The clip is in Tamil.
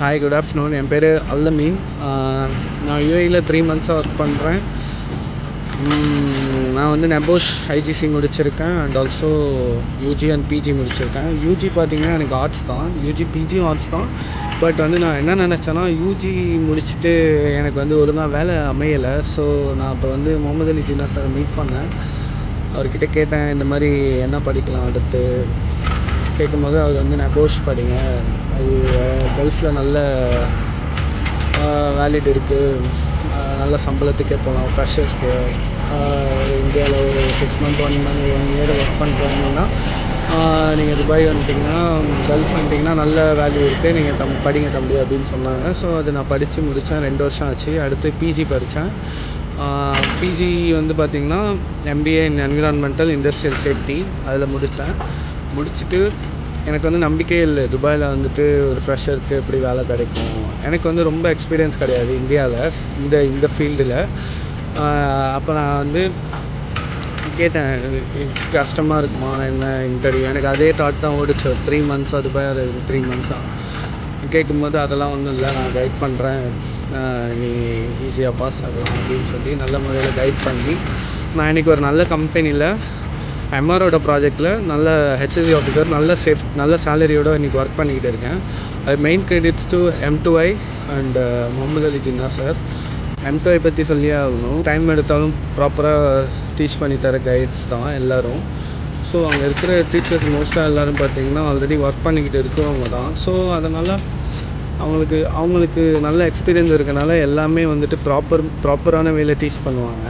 ஹாய் குட் ஆஃப்டர்நூன் என் பேர் அல்லமீன். நான் யூஏயில் த்ரீ மந்த்ஸாக ஒர்க் பண்ணுறேன் நான் வந்து நெபோஷ் ஐஜிசி முடிச்சிருக்கேன் and also UG and PG முடிச்சிருக்கேன். யூஜி பார்த்தீங்கன்னா எனக்கு ஆர்ட்ஸ் தான். யூஜி பிஜியும் ஆர்ட்ஸ் தான். பட் வந்து நான் என்ன நினச்சேன்னா யூஜி முடிச்சுட்டு எனக்கு வந்து ஒழுங்காக வேலை அமையலை. ஸோ நான் இப்போ வந்து முகமது அலி ஜின்னா சார் மீட் பண்ணேன். அவர்கிட்ட கேட்டேன் இந்த மாதிரி என்ன படிக்கலாம் அடுத்து? கேட்கும்போது அவர் வந்து நான் கோர்ஸ் படிங்க. அது கல்ஃபில் நல்ல வேலிட் இருக்குது நல்ல சம்பளத்துக்கே போகலாம் ஃப்ரெஷர்ஸ்க்கு இந்தியாவில் ஒரு six month one month one year work பண்ணுறீங்கன்னா நீங்கள் துபாய் வந்துட்டிங்கன்னா கல்ஃப் வந்துட்டிங்கன்னா நல்ல வேல்யூ இருக்குது நீங்கள் தம் படிங்க தம்பி அப்படின்னு சொன்னாங்க. ஸோ அது நான் படித்து முடித்தேன் ரெண்டு வருஷம் ஆச்சு. அடுத்து பிஜி படித்தேன் பிஜி வந்து பார்த்திங்கன்னா MBA in environmental industrial safety அதில் முடித்தேன் முடிச்சுட்டு எனக்கு வந்து நம்பிக்கையே இல்லை. துபாயில் வந்துட்டு ஒரு ஃப்ரெஷருக்கு எப்படி வேலை கிடைக்கும். எனக்கு வந்து ரொம்ப எக்ஸ்பீரியன்ஸ் கிடையாது இந்தியாவில் இந்த இந்த ஃபீல்டில் அப்போ நான் வந்து கேட்டேன் கஷ்டமாக இருக்குமா? என்ன இன்டர்வியூ எனக்கு அதே தாட் தான் ஓடிச்சு. த்ரீ மந்த்ஸாக துபாய் த்ரீ மந்த்ஸாக கேட்கும்போது அதெல்லாம் ஒன்றும் இல்லை. நான் கைட் பண்ணுறேன் நீ ஈஸியாக பாஸ் ஆகலாம். அப்படின்னு சொல்லி நல்ல முறையில் கைட் பண்ணி நான் இன்றைக்கி ஒரு நல்ல கம்பெனியில் எம்ஆரோட ப்ராஜெக்ட்டில் நல்ல ஹெச்எஸ்சி ஆஃபீஸர் நல்ல சேஃப் நல்ல சேலரியோடு இன்றைக்கி ஒர்க் பண்ணிக்கிட்டு இருக்கேன். அது main credits to M to I and Muhammad Ali Jinnah sir M to I பற்றி சொல்லியே ஆகணும். டைம் எடுத்தாலும் ப்ராப்பராக டீச் பண்ணி தர கைட்ஸ் தான் எல்லோரும். ஸோ அங்கே இருக்கிற டீச்சர்ஸ் மோஸ்ட்டாக எல்லோரும் பார்த்தீங்கன்னா ஆல்ரெடி ஒர்க் பண்ணிக்கிட்டு இருக்கிறவங்க தான். ஸோ அதனால் அவங்களுக்கு அவங்களுக்கு நல்ல எக்ஸ்பீரியன்ஸ் இருக்கனால எல்லாமே வந்துட்டு ப்ராப்பர் ப்ராப்பரான வேலை டீச் பண்ணுவாங்க.